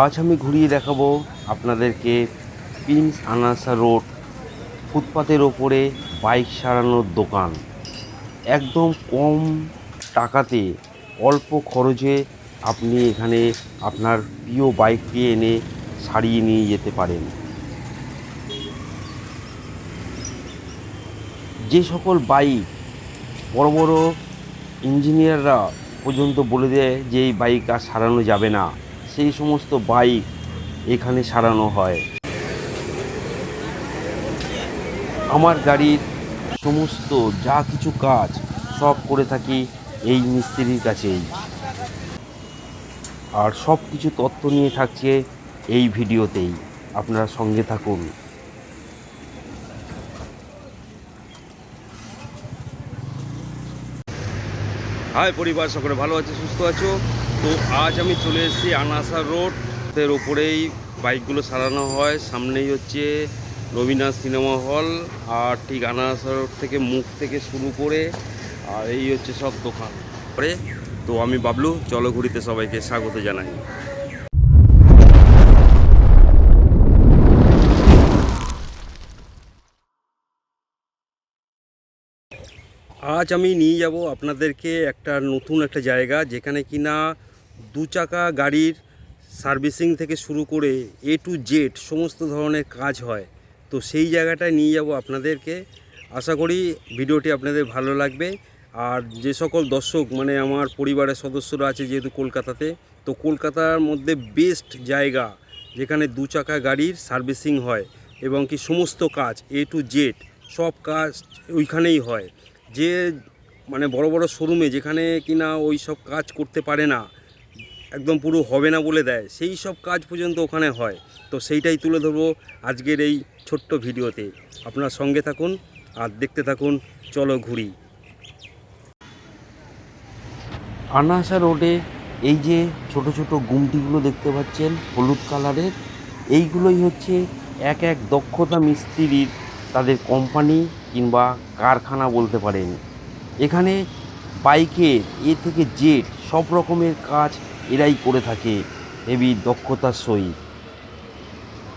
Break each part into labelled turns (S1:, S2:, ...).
S1: আজ আমি ঘুরিয়ে দেখাবো আপনাদেরকে প্রিন্স আনাসা রোড ফুটপাতের ওপরে বাইক সারানোর দোকান। একদম কম টাকাতে অল্প খরচে আপনি এখানে আপনার প্রিয় বাইকটি এনে সারিয়ে নিয়ে যেতে পারেন। যে সকল বাইক বড় বড় ইঞ্জিনিয়াররা পর্যন্ত বলে দেয় যে এই বাইক আর সারানো যাবে না। সেই সমস্ত বাইক এখানে সারানো হয়। আমার গাড়ির সমস্ত যা কিছু কাজ সব করে থাকি এই মিস্ত্রির কাছেই। আর সব কিছু তথ্য নিয়ে থাকছে এই ভিডিওতেই। আপনারা সঙ্গে থাকুন। হাই পরিবার সকলে ভালো আছে, সুস্থ আছো? তো আজ আমি চলে এসেছি আনাসা রোড। এর ওপরেই বাইকগুলো সারানো হয়, সামনেই হচ্ছে রবীন্দ্রনাথ সিনেমা হল আর ঠিক আনাসা রোড থেকে মুখ থেকে শুরু করে আর এই হচ্ছে সব দোকান। তো আমি বাবলু, চলো ঘুরিতে সবাইকে স্বাগত জানাই। আজ আমি নিয়ে যাব আপনাদেরকে একটা নতুন একটা জায়গা, যেখানে কিনা দু চাকা গাড়ির সার্ভিসিং থেকে শুরু করে এ টু জেড সমস্ত ধরনের কাজ হয়। তো সেই জায়গাটায় নিয়ে যাব আপনাদেরকে। আশা করি ভিডিওটি আপনাদের ভালো লাগবে। আর যে সকল দর্শক মানে আমার পরিবারের সদস্যরা আছে যেহেতু কলকাতাতে, তো কলকাতার মধ্যে বেস্ট জায়গা যেখানে দু চাকা গাড়ির সার্ভিসিং হয় এবং কি সমস্ত কাজ এ টু জেড সব কাজ ওইখানেই হয়। যে মানে বড় বড় শোরুমে যেখানে কিনা ওই সব কাজ করতে পারে না একদম পুরো হবে না বলে দেয়। সেই সব কাজ পর্যন্ত ওখানে হয়। তো সেইটাই তুলে ধরবো আজকের এই ছোট্ট ভিডিওতে। আপনার সঙ্গে থাকুন আর দেখতে থাকুন। চলো ঘুরি। আনাসা রোডে এই যে ছোট ছোট গুমটিগুলো দেখতে পাচ্ছেন, হলুদ কালারের, এইগুলোই হচ্ছে এক এক দক্ষতা মিস্ত্রির তাদের কোম্পানি কিংবা কারখানা বলতে পারেন। এখানে বাইকের, এ থেকে জেড সব রকমের কাজ এরাই করে থাকে হেভি দক্ষতার সহিত।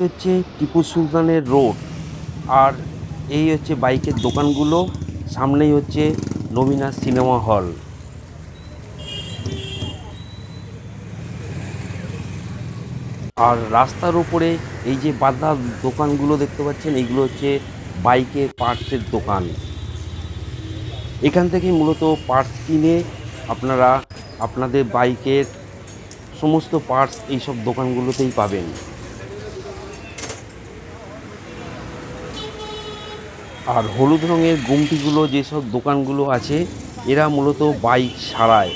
S1: হচ্ছে টিপু সুলতানের রোড, আর এই হচ্ছে বাইকের দোকানগুলো, সামনেই হচ্ছে নবীনা সিনেমা হল। আর রাস্তার উপরে এই যে বাধা দোকানগুলো দেখতে পাচ্ছেন এইগুলো হচ্ছে বাইকের পার্টসের দোকান। এখান থেকেই মূলত পার্টস কিনে আপনারা আপনাদের বাইকের সমস্ত পার্টস এইসব দোকানগুলোতেই পাবেন। আর হলুদ রঙের গুমটিগুলো যেসব দোকানগুলো আছে, এরা মূলত বাইক সারায়।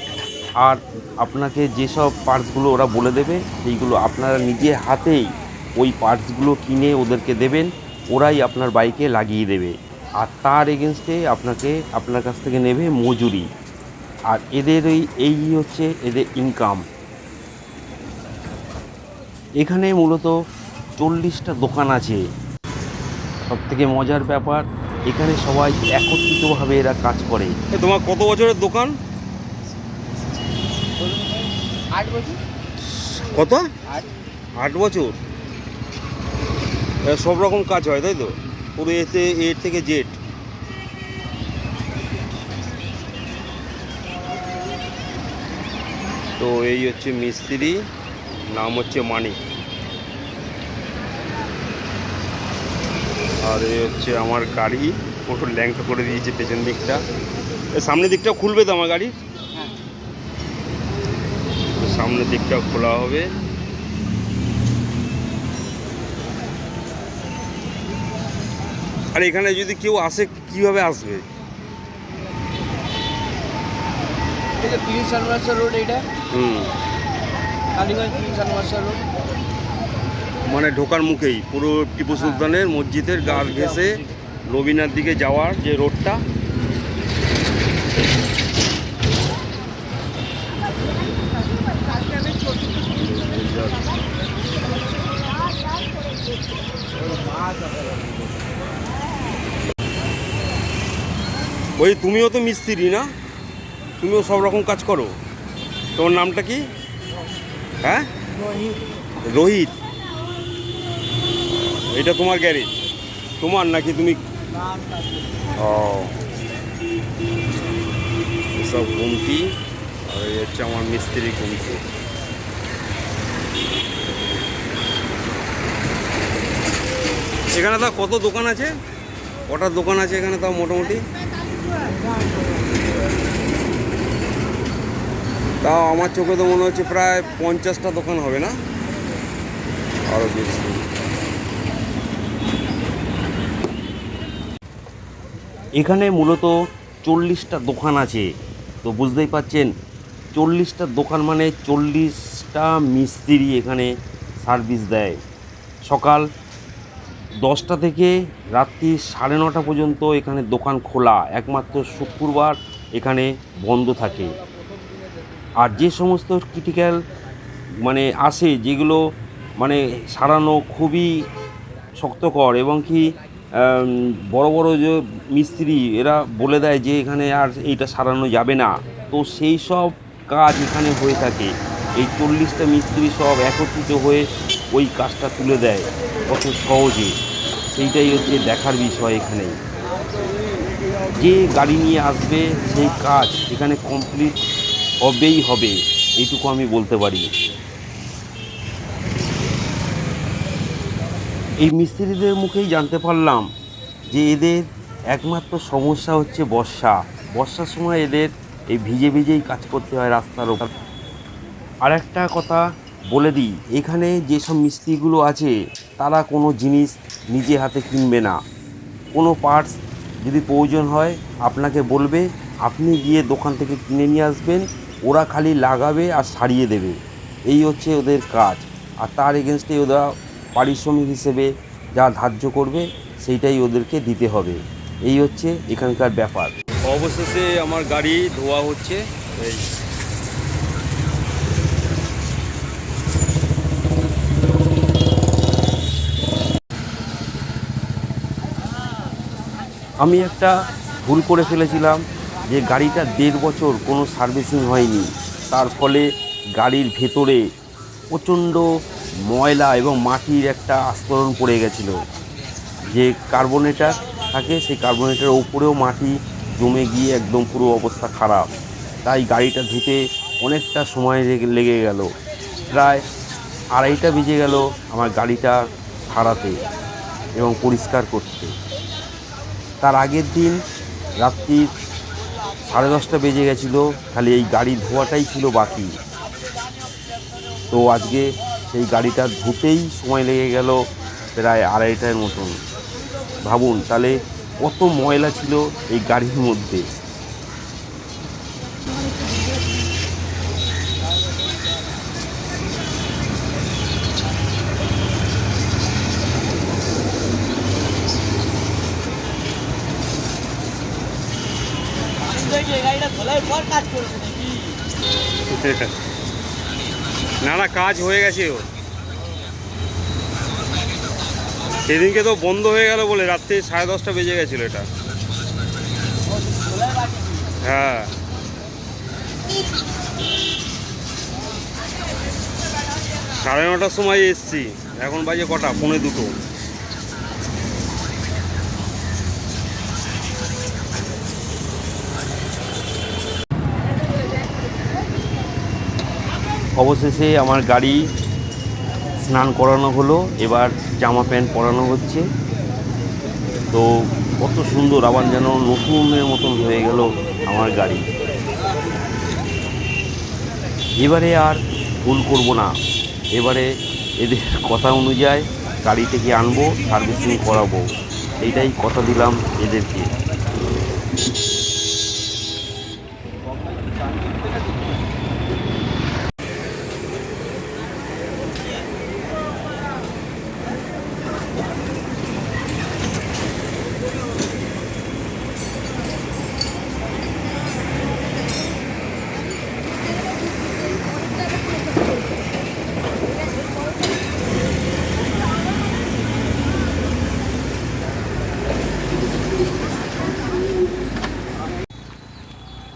S1: আর আপনাকে যেসব পার্টসগুলো ওরা বলে দেবে, সেইগুলো আপনারা নিজে হাতেই ওই পার্টসগুলো কিনে ওদেরকে দেবেন, ওরাই আপনার বাইকে লাগিয়ে দেবে। আর তার এগেনস্টে আপনাকে আপনার কাছ থেকে নেবে মজুরি। আর এদের এই এই হচ্ছে এদের ইনকাম এখানে মূলত চল্লিশটা দোকান আছে। সব থেকে মজার ব্যাপার এখানে সবাই একত্রিতভাবে এরা কাজ করে। তোমার কত বছরের দোকান?
S2: আট বছর।
S1: কত?
S2: আট।
S1: বছর? সব রকম কাজ হয় তাই তো? পুরো এতে এর থেকে জেড। তো এই হচ্ছে মিস্ত্রি। নাম হচ্ছে মানিক আর এই হচ্ছে আমার গাড়ি পুরো ল্যাংটা করে দিয়েছে পেছন দিকটা। সামনের দিকটা খুলবে তো আমার গাড়ির
S2: হ্যাঁ
S1: সামনের দিকটা খোলা হবে। আর এখানে যদি কেউ আসে কীভাবে আসবে?
S2: রোড এইটা?
S1: হুম। মানে ঢোকার মুখেই পুরো টিপু সুলতানের মসজিদের গাছ ঘেসে নবীনার দিকে যাওয়ার যে রোডটা। ওই তুমিও তো মিস্ত্রি না? তুমিও সব রকম কাজ করো? তোমার নামটা কি? হ্যাঁ? রোহিত। এটা তোমার গ্যারেজ? তোমার নাকি তুমি ও। এসব ঘুমটি আর এই হচ্ছে আমার মিস্ত্রি ঘুমটি এখানে তাও কত দোকান আছে? কটা দোকান আছে এখানে তাও মোটামুটি? তাও আমার চোখে তো মনে হচ্ছে প্রায় পঞ্চাশটা দোকান হবে না? আরও বেশি। এখানে মূলত চল্লিশটা দোকান আছে। তো বুঝতেই পাচ্ছেন, চল্লিশটা দোকান মানে চল্লিশটা মিস্ত্রি এখানে সার্ভিস দেয়। সকাল দশটা থেকে রাত্রি সাড়ে নটা পর্যন্ত এখানে দোকান খোলা। একমাত্র শুক্রবার এখানে বন্ধ থাকে। আর যে সমস্ত ক্রিটিক্যাল মানে আসে যেগুলো মানে সারানো খুবই শক্তকর এবং কি বড় বড় যে মিস্ত্রি এরা বলে দেয় যে এখানে আর এইটা সারানো যাবে না। তো সেই সব কাজ এখানে হয়ে থাকে। এই চল্লিশটা মিস্ত্রি সব একত্রিত হয়ে ওই কাজটা তুলে দেয় কত সহজে। সেইটাই হচ্ছে দেখার বিষয় এখানে। যে গাড়ি নিয়ে আসবে সেই কাজ এখানে কমপ্লিট হবেই হবে, এইটুকু আমি বলতে পারি। এই মিস্ত্রিদের মুখেই জানতে পারলাম যে এদের একমাত্র সমস্যা হচ্ছে বর্ষা। বর্ষার সময় এদের এই ভিজে ভিজেই কাজ করতে হয় রাস্তার ওপর। আর একটা কথা বলে দিই, এখানে যেসব মিস্ত্রিগুলো আছে, তারা কোনো জিনিস নিজে হাতে কিনবে না। কোনো পার্টস যদি প্রয়োজন হয়, আপনাকে বলবে, আপনি গিয়ে দোকান থেকে কিনে নিয়ে আসবেন ওরা খালি লাগাবে আর সারিয়ে দেবে। এই হচ্ছে ওদের কাজ। আর তার এগেনস্টে ওরা পারিশ্রমিক হিসেবে যা ধার্য করবে সেইটাই ওদেরকে দিতে হবে। এই হচ্ছে এখানকার ব্যাপার। অবশেষে আমার গাড়ি ধোয়া হচ্ছে। এই। আমি একটা ভুল করে ফেলেছিলাম। যে গাড়িটা দেড় বছর কোনো সার্ভিসিং হয়নি, তার ফলে গাড়ির ভেতরে প্রচণ্ড ময়লা এবং মাটির একটা আস্তরণ পড়ে গেছিল। যে কার্বোনেটার থাকে, সেই কার্বোনেটারের উপরেও মাটি জমে গিয়ে একদম পুরো অবস্থা খারাপ। তাই গাড়িটা ধুতে অনেকটা সময় লেগে- গেল। প্রায় আড়াইটা বেজে গেল আমার গাড়িটা সারাতে এবং পরিষ্কার করতে। তার আগের দিন রাত্রি সাড়ে দশটা বেজে গেছিল, খালি এই গাড়ি ধোয়াটাই ছিল বাকি। তো আজকে সেই গাড়িটা ধুতেই সময় লেগে গেল প্রায় আড়াইটার মতন। ভাবুন, তাহলে কত ময়লা ছিল এই গাড়ির মধ্যে
S2: গাড়িটা খোলার পর কাজ করেছে নাকি
S1: না না কাজ হয়ে গেছে ও। সেদিনকে তো বন্ধ হয়ে গেল বলে রাত্রে সাড়ে দশটা বেজে গেছিল এটা। হ্যাঁ। সাড়ে নটার সময় এসছি। এখন বাজে কটা? পৌনে দুটো। অবশেষে আমার গাড়ি স্নান করানো হলো, এবার জামা প্যান্ট পরানো হচ্ছে। তো কত সুন্দর, আবার যেন নতুনের মতন হয়ে গেল আমার গাড়ি। এবারে আর ভুল করব না। এবারে এদের কথা অনুযায়ী গাড়ি থেকে আনব, সার্ভিসিং করাবো। এইটাই কথা দিলাম এদেরকে।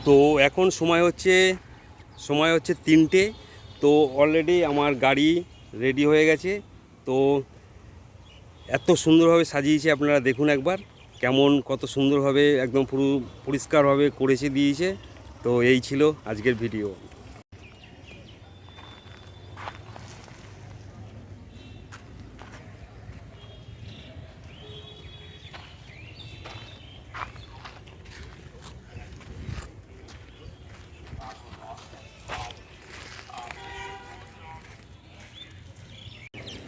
S1: তো এখন সময় হচ্ছে সময় হচ্ছে তিনটে। তো অলরেডি আমার গাড়ি রেডি হয়ে গেছে। তো এত সুন্দরভাবে সাজিয়েছে আপনারা দেখুন একবার। কেমন, কত সুন্দরভাবে একদম পুরো পরিষ্কারভাবে করেছে দিয়েছে। তো এই ছিল আজকের ভিডিও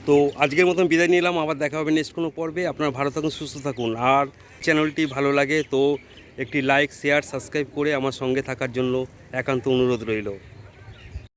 S1: তো আজকের মতন বিদায় নিলাম, আবার দেখা হবে নেক্সট কোনো পর্বে। আপনারা ভালো থাকুন, সুস্থ থাকুন। আর চ্যানেলটি ভালো লাগে তো একটি লাইক শেয়ার সাবস্ক্রাইব করে আমার সঙ্গে থাকার জন্য একান্ত অনুরোধ রইল।